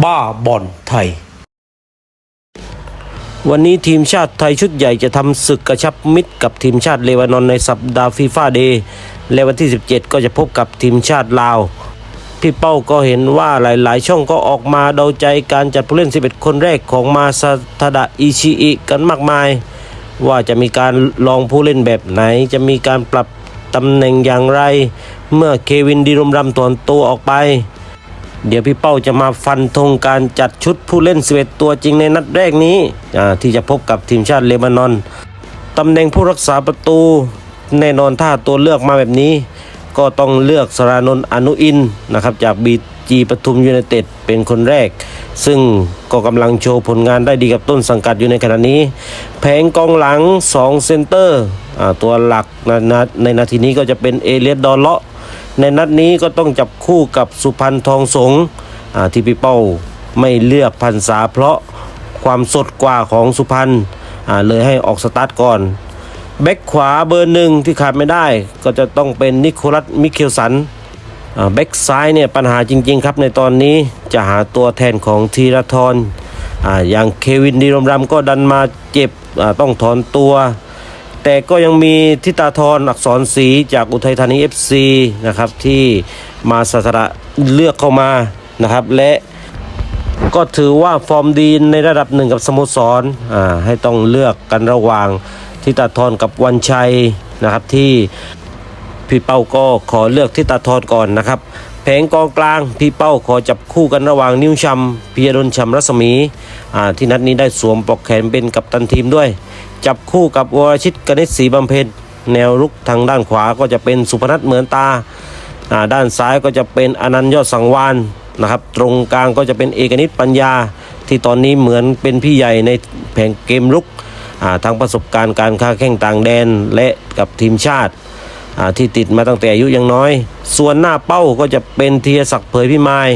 บ้าบอลไทย วันนี้ทีมชาติไทยชุดใหญ่จะทำศึกกระชับมิตรกับทีมชาติเลบานอนในสัปดาห์ฟีฟ่าเดย์และวันที่ 17 ก็จะพบกับทีมชาติลาว พี่เป้าก็เห็นว่าหลาย ๆ ช่องก็ออกมาเดาใจการจัดผู้เล่น 11 คนแรกของมาซาทาดะอิชิอิกันมากมาย ว่าจะมีการลองผู้เล่นแบบไหน จะมีการปรับตำแหน่งอย่างไร เมื่อเควินดีรมรำถอนตัวออกไป เดี๋ยวพี่เป้าจะมาฟันธงการจัดชุดผู้เล่น11ตัวจริงในนัดแรกนี้ที่จะพบกับทีมชาติเลบานอนตำแหน่งผู้รักษาประตู แน่นอนถ้าตัวเลือกมาแบบนี้ ก็ต้องเลือกสรานนท์อนุอินนะครับจากบีจีปทุมยูไนเต็ดเป็นคนแรก ซึ่งก็กำลังโชว์ผลงานได้ดีกับต้นสังกัดอยู่ในขณะนี้ แผงกองหลัง 2 เซนเตอร์ตัวหลักในนาในนาทีนี้ก็จะเป็นเอเลียดดอลเลาะ ในนัดนี้ก็ต้องจับคู่กับสุพรรณทองสงที่พี่เป้าไม่เลือกพันษาเพราะความสดกว่าของสุพรรณเลยให้ออกสตาร์ทก่อนแบ็คขวาเบอร์หนึ่งที่ขาดไม่ได้ก็จะต้องเป็นนิโคลัสมิเคลสันแบ็คซ้ายเนี่ยปัญหาจริงๆครับในตอนนี้จะหาตัวแทนของธีรทรออย่างเควินดีรมรำก็ดันมาเจ็บต้องถอนตัว แต่ก็ยังมีทิตาทรอักษรศรีจากอุทัยธานี FC นะครับที่มาสถานะเลือกเข้ามานะครับและก็ถือว่าฟอร์มดีในระดับหนึ่งกับสโมสรอ่าให้ต้องเลือกกันระหว่างทิตาทรกับวันชัยนะครับที่ พี่เป้าก็ขอเลือกทิตาทรก่อนนะครับ แผงกองกลางพี่เป้าขอจับคู่กันระหว่างนิ้วชำพิยดลชำรัศมีที่นัดนี้ได้สวมปลอกแขนเป็นกัปตันทีมด้วย จับคู่กับวรชิตกนิษฐ์ศรีบำเพ็ญแนวรุกทางด้านขวาก็จะเป็นสุพนัทเหมือนตาด้านซ้ายก็จะเป็นอนันต์ยอดสังวานนะครับ ตรงกลางก็จะเป็นเอกนิตปัญญา ที่ตอนนี้เหมือนเป็นพี่ใหญ่ในแผงเกมรุกอ่าทั้งประสบการณ์การค้าแข่งต่างแดนและกับทีมชาติ ที่ติดมาตั้งแต่อายุยังน้อย ส่วนหน้าเป้าก็จะเป็นเทียศักดิ์เผยพิมาย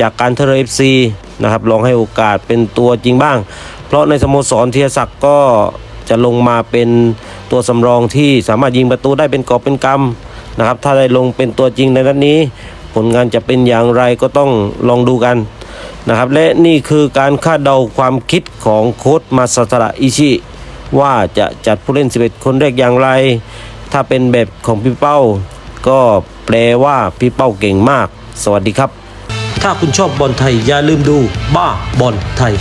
จากการเทเลเอฟซีนะครับลองให้โอกาสเป็นตัวจริงบ้าง เพราะในสโมสรเทียศักดิ์ก็จะลงมาเป็นตัวสำรองที่สามารถยิงประตูได้เป็นกอบเป็นกำนะครับถ้าได้ลงเป็นตัวจริงในนัดนี้ ผลงานจะเป็นอย่างไรก็ต้องลองดูกันนะครับและนี่คือการคาดเดาความคิดของโค้ชมาซาตะอิชิว่าจะจัดผู้เล่น 11 คนแรกอย่างไร ถ้าเป็นแบบของพี่เป้า ก็แปลว่าพี่เป้าเก่งมาก สวัสดีครับ ถ้าคุณชอบบอลไทยอย่าลืมดูบ้าบอลไทย